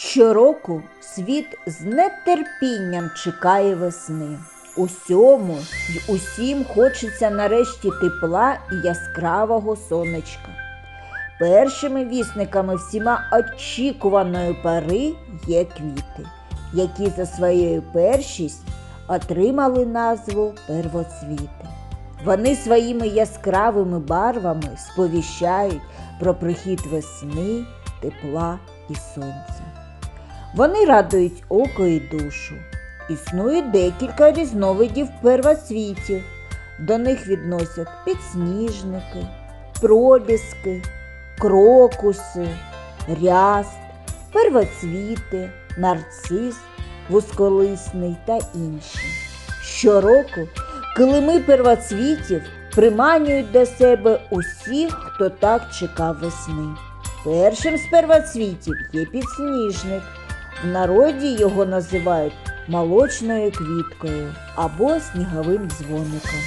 Щороку світ з нетерпінням чекає весни. Усьому й усім хочеться нарешті тепла і яскравого сонечка. Першими вісниками всіма очікуваної пари є квіти, які за своєю першість отримали назву первоцвіти. Вони своїми яскравими барвами сповіщають про прихід весни, тепла і сонця. Вони радують око і душу. Існує декілька різновидів первоцвітів. До них відносять підсніжники, проліски, крокуси, ряст, первоцвіти, нарцис, вусколисний та інші. Щороку килими первоцвітів приманюють до себе усіх, хто так чекав весни. Першим з первоцвітів є підсніжник. В народі його називають молочною квіткою або сніговим дзвоником.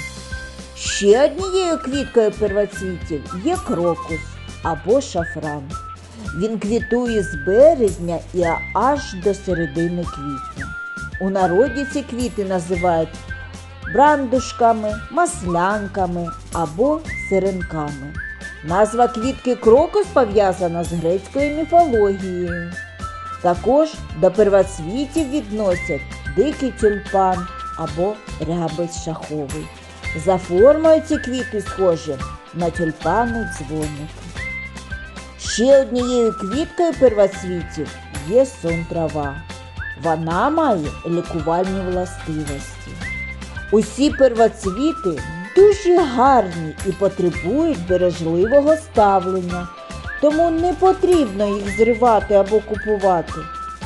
Ще однією квіткою первоцвітів є крокус або шафран. Він квітує з березня і аж до середини квітня. У народі ці квіти називають брандушками, маслянками або сиренками. Назва квітки крокус пов'язана з грецькою міфологією. Також до первоцвітів відносять дикий тюльпан або рябець шаховий. За формою ці квіти схожі на тюльпани дзвоники. Ще однією квіткою первоцвітів є сон трава. Вона має лікувальні властивості. Усі первоцвіти дуже гарні і потребують бережливого ставлення, тому не потрібно їх зривати або купувати.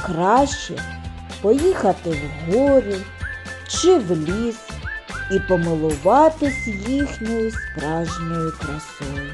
Краще поїхати в гори чи в ліс і помилуватись їхньою справжньою красою.